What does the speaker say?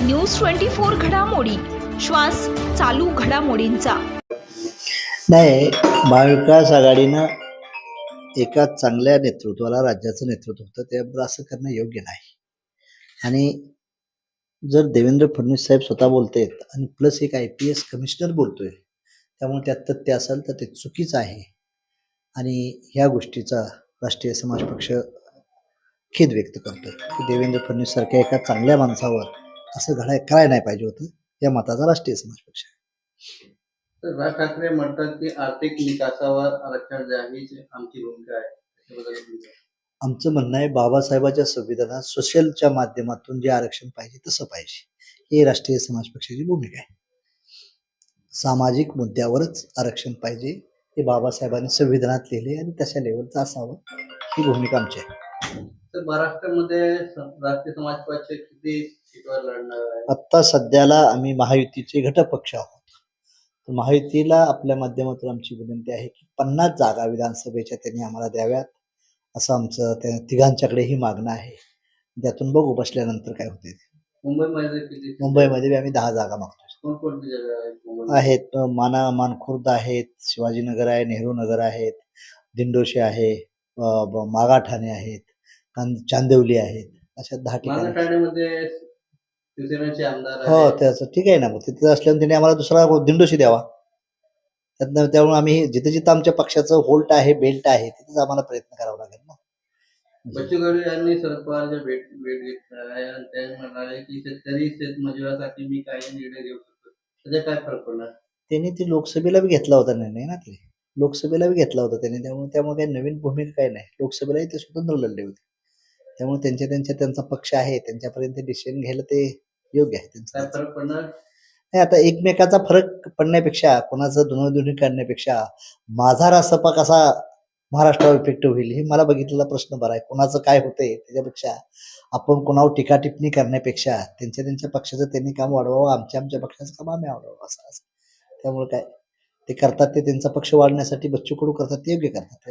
News twenty four घडामोडी. श्वास चालू घडामोडींचा. नाही महाविकास आघाडीनं एका चांगल्या नेतृत्वाला राज्याचं नेतृत्व होतं त्याबद्दल असं करणं योग्य नाही. आणि जर देवेंद्र फडणवीस साहेब स्वतः बोलतायत आणि प्लस एक आय पी एस कमिशनर बोलतोय त्यामुळे त्यात तथ्य असेल तर ते चुकीचं आहे. आणि ह्या गोष्टीचा राष्ट्रीय समाज पक्ष खेद व्यक्त करतोय. की देवेंद्र फडणवीस सारख्या एका चांगल्या माणसावर असं घडाय करायला नाही पाहिजे होतं. या मताचा राष्ट्रीय समाज पक्ष आहे. तर राज ठाकरे म्हणतात की आर्थिक विकासावर आरक्षण द्या हीच आमची भूमिका आहे. काय? आमचं म्हणणं आहे बाबासाहेबाच्या संविधानात सोशलच्या माध्यमातून जे आरक्षण पाहिजे तसं पाहिजे. ही राष्ट्रीय समाज पक्षाची भूमिका आहे. सामाजिक मुद्द्यावरच आरक्षण पाहिजे हे बाबासाहेबांनी संविधानात लिहिले आणि तशा लेवलचं असावं ही भूमिका आमची आहे. महाराष्ट्रामध्ये राष्ट्रीय समाज पक्ष किती सीटवर लढणार आहे आत्ता सध्याला आम्ही महायुतीचे घटक पक्ष आहोत. महायुतीला आपल्या माध्यमातून आमची विनंती आहे की पन्नास जागा विधानसभेच्या त्यांनी आम्हाला द्याव्यात असं आमचं त्या तिघांच्याकडेही मागणं आहे. त्यातून बघू बसल्यानंतर काय होते मुंबईमध्ये किती? मुंबईमध्ये आम्ही दहा जागा मागतो कोणकोणती जागा आहेत मुंबईमध्ये? आहेत माना मानखुर्द आहेत शिवाजीनगर आहे नेहरू नगर आहेत दिंडोशी आहे अ, ब- मागाठाणे आहेत. चांदिवली आहेत अशा दहा ठिकाणी. मागाठाण्यामध्ये शिवसेनेचे आमदार हो. त्याचं ठीक आहे ना मग तिथे असल्यानं त्यांनी आम्हाला दुसरा दिंडोशी द्यावा. त्यातनं त्यामुळे आम्ही जिथे जिथं आमच्या पक्षाचं होल्ट आहे बेल्ट आहे तिथेच आम्हाला प्रयत्न करावा लागेल ना. बच्चू कडू यांनी भेट भेट घेतली आहे म्हणाले की शेतकरी शेतमजुरासाठी मी काही निर्णय घेऊ शकतो. त्याचा काय फरक पडणार? त्यांनी ते लोकसभेला बी घेतला होता निर्णय ना ते. लोकसभेला बी घेतला होता त्यांनी त्यामुळे त्यामुळे काही नवीन भूमिका काही नाही. लोकसभेलाही ते स्वतंत्र लढले होते. त्यामुळे त्यांच्या त्यांच्या त्यांचा पक्ष आहे. त्यांच्यापर्यंत डिसिजन घ्यायला ते योग्य आहे त्यांचं. फरक पडणार? नाही आता एकमेकाचा फरक पडण्यापेक्षा कोणाचं धुणधुणी काढण्यापेक्षा माझा रासपा कसा महाराष्ट्रावर इफेक्टिव्ह होईल हे मला बघितलेला प्रश्न बरा आहे. कोणाचं काय होतंय त्याच्यापेक्षा आपण कोणावर टीका टिप्पणी करण्यापेक्षा त्यांच्या त्यांच्या पक्षाचं त्यांनी काम वाढवावं आमच्या आमच्या पक्षाचं काम आम्ही वाढवावं असं असं. त्यामुळे काय? ते करतात ते त्यांचा पक्ष वाढण्यासाठी बच्चू कडू करतात ते योग्य करतात.